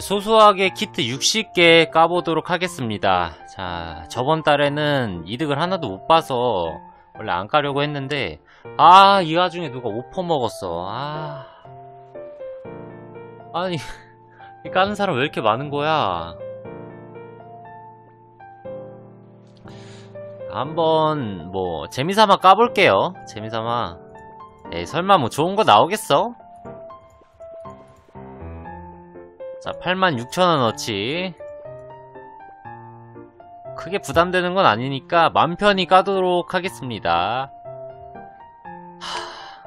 소소하게 키트 60개 까보도록 하겠습니다. 자, 저번 달에는 이득을 하나도 못 봐서 원래 안 까려고 했는데 아, 이 와중에 누가 오퍼 먹었어. 아. 아니, 이 까는 사람 왜 이렇게 많은 거야? 한번 뭐 재미삼아 까볼게요. 재미삼아. 에이, 설마 뭐 좋은 거 나오겠어? 자, 86,000원어치. 크게 부담되는 건 아니니까 맘 편히 까도록 하겠습니다. 하...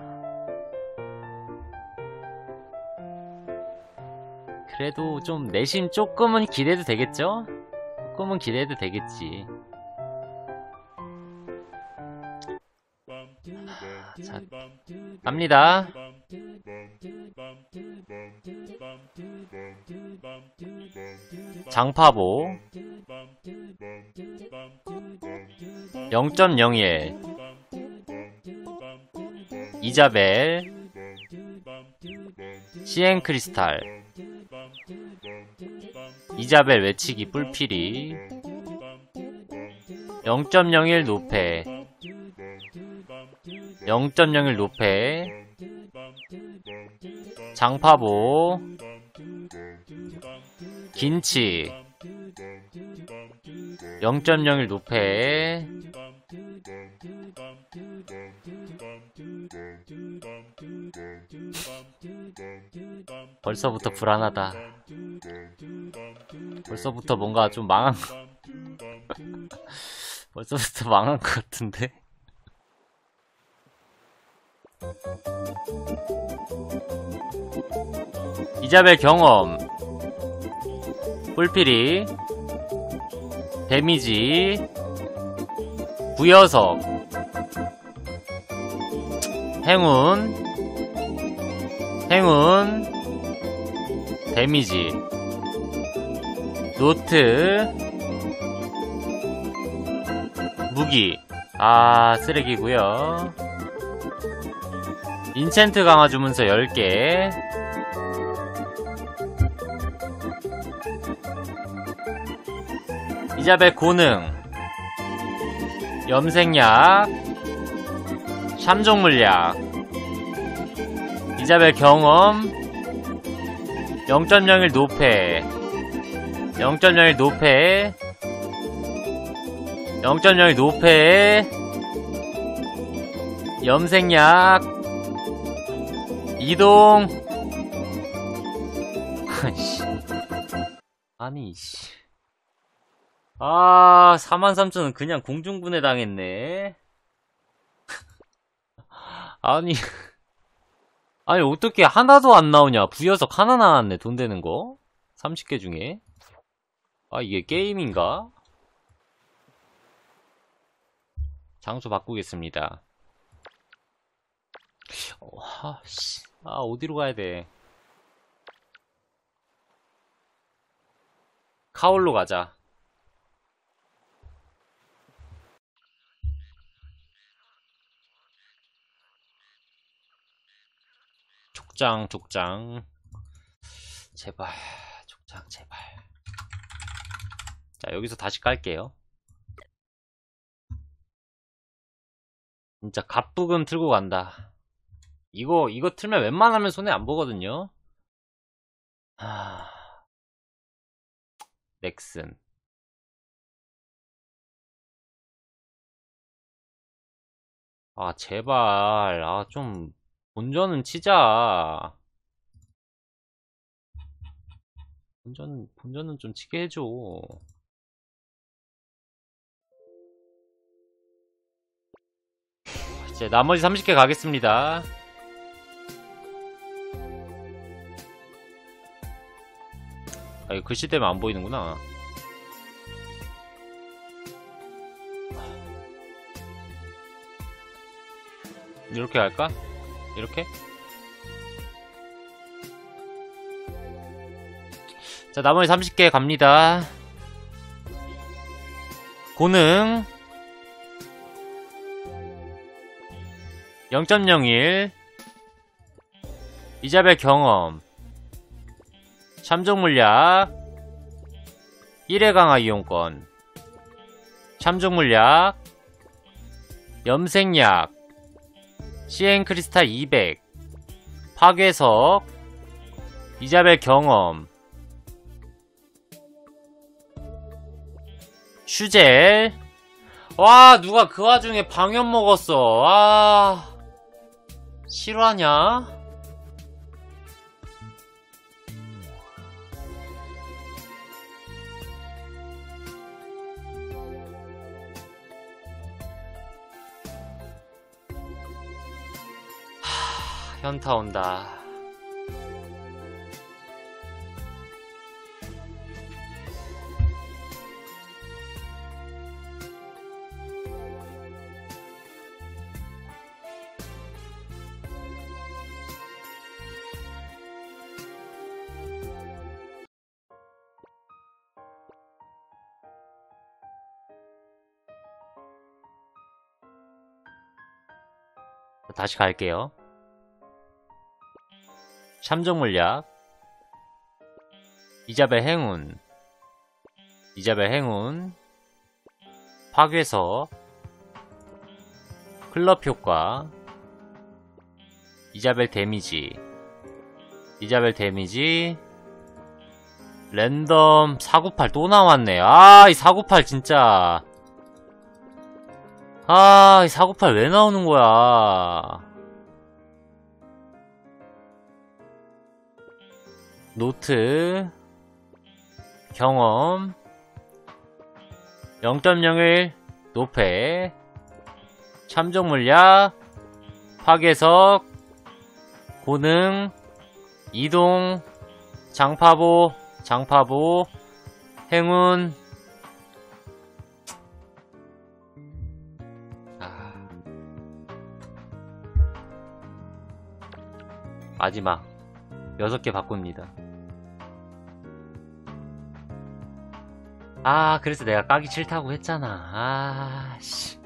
그래도 좀 내심 조금은 기대도 되겠죠? 조금은 기대도 되겠지. 자, 갑니다. 장파보 0.01 이자벨 시엔 크리스탈 이자벨 외치기 뿔피리 0.01 노페 0.01 노페 장파보 긴치 0.01 노페 벌써부터 불안하다. 벌써부터 뭔가 좀 망한 벌써부터 망한 것 같은데 이자벨 경험. 뿔피리. 데미지. 부여석. 행운. 행운. 데미지. 노트. 무기. 아 쓰레기고요 인챈트 강화 주문서 10개. 이자벨 고능. 염색약. 샴종 물약. 이자벨 경험. 0.01 노페 0.01 노페 0.01 노페 염색약 이동 아니 씨 아, 43,000원 그냥 공중분해 당했네. 아니, 아니, 어떻게 하나도 안 나오냐. 부여석 하나 나왔네, 돈 되는 거. 30개 중에. 아, 이게 게임인가? 장소 바꾸겠습니다. 어, 아, 씨. 아, 어디로 가야 돼? 카올로 가자. 족장 족장 제발 족장 제발 자 여기서 다시 깔게요 진짜 갑부금 틀고 간다 이거 이거 틀면 웬만하면 손해 안 보거든요 하... 넥슨 아 제발 아 좀 본전은 치자. 본전, 본전은 좀 치게 해줘. 이제 나머지 30개 가겠습니다. 아, 글씨 때문에 안 보이는구나. 이렇게 할까? 이렇게? 자 나머지 30개 갑니다 고능 0.01 이자벨 경험 참종 물약 1회 강화 이용권. 참종 물약 염색약 시엔 크리스탈 200 파괴석 이자벨 경험. 슈젤. 와 누가 그 와중에 방염 먹었어. 아 실화냐? 현타 온다. 다시 갈게요. 참종 물약 이자벨 행운 이자벨 행운 파괴서 클럽 효과 이자벨 데미지 이자벨 데미지 랜덤 498 또 나왔네 아 이 498 진짜 아, 이 498 왜 나오는 거야? 노트 경험 0.01 노페 참종 물약 파괴석 고능 이동 장파보 장파보 행운. 아. 마지막. 6개 바꿉니다 아 그래서 내가 까기 싫다고 했잖아 아씨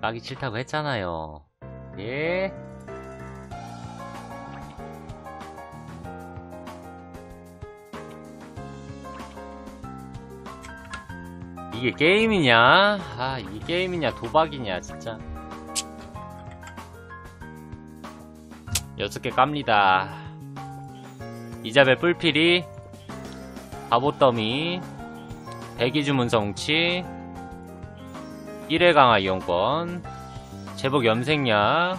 까기 싫다고 했잖아요 예 이게 게임이냐? 아, 이게 게임이냐, 도박이냐, 진짜. 여섯 개 깝니다. 이자벨 뿔피리, 바보더미, 배기주문 성치, 1회 강화 이용권, 제복 염색약,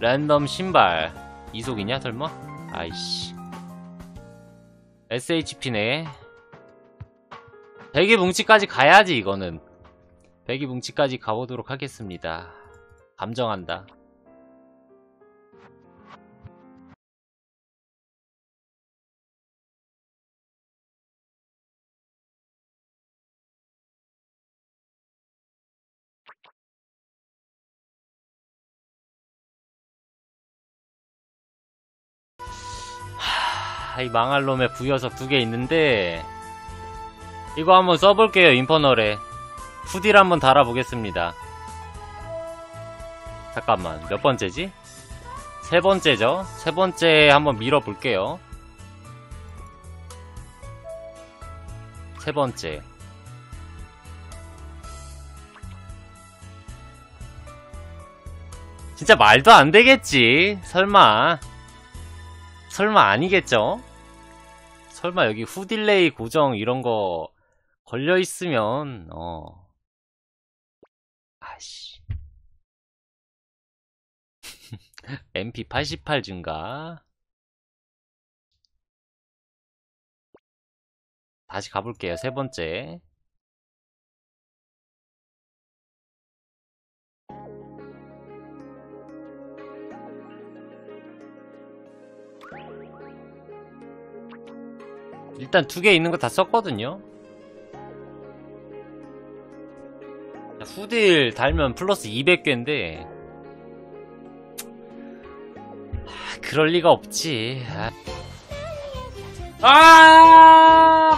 랜덤 신발, 이속이냐, 설마? 아이씨. SHP네. 배기 뭉치까지 가야지 이거는 배기 뭉치까지 가보도록 하겠습니다 감정한다 이 망할 놈의 부여석 두 개 있는데 이거 한번 써볼게요 인퍼널에. 후딜 한번 달아보겠습니다. 잠깐만 몇 번째지? 세 번째죠? 세 번째 한번 밀어볼게요. 세 번째. 진짜 말도 안 되겠지? 설마 설마 아니겠죠? 설마 여기 후딜레이 고정 이런 거 걸려 있으면 어. 아씨. MP 88 증가. 다시 가볼게요 세 번째 일단 두 개 있는 거 다 썼거든요. 후딜 달면 플러스 200개인데 아, 그럴 리가 없지. 아, 아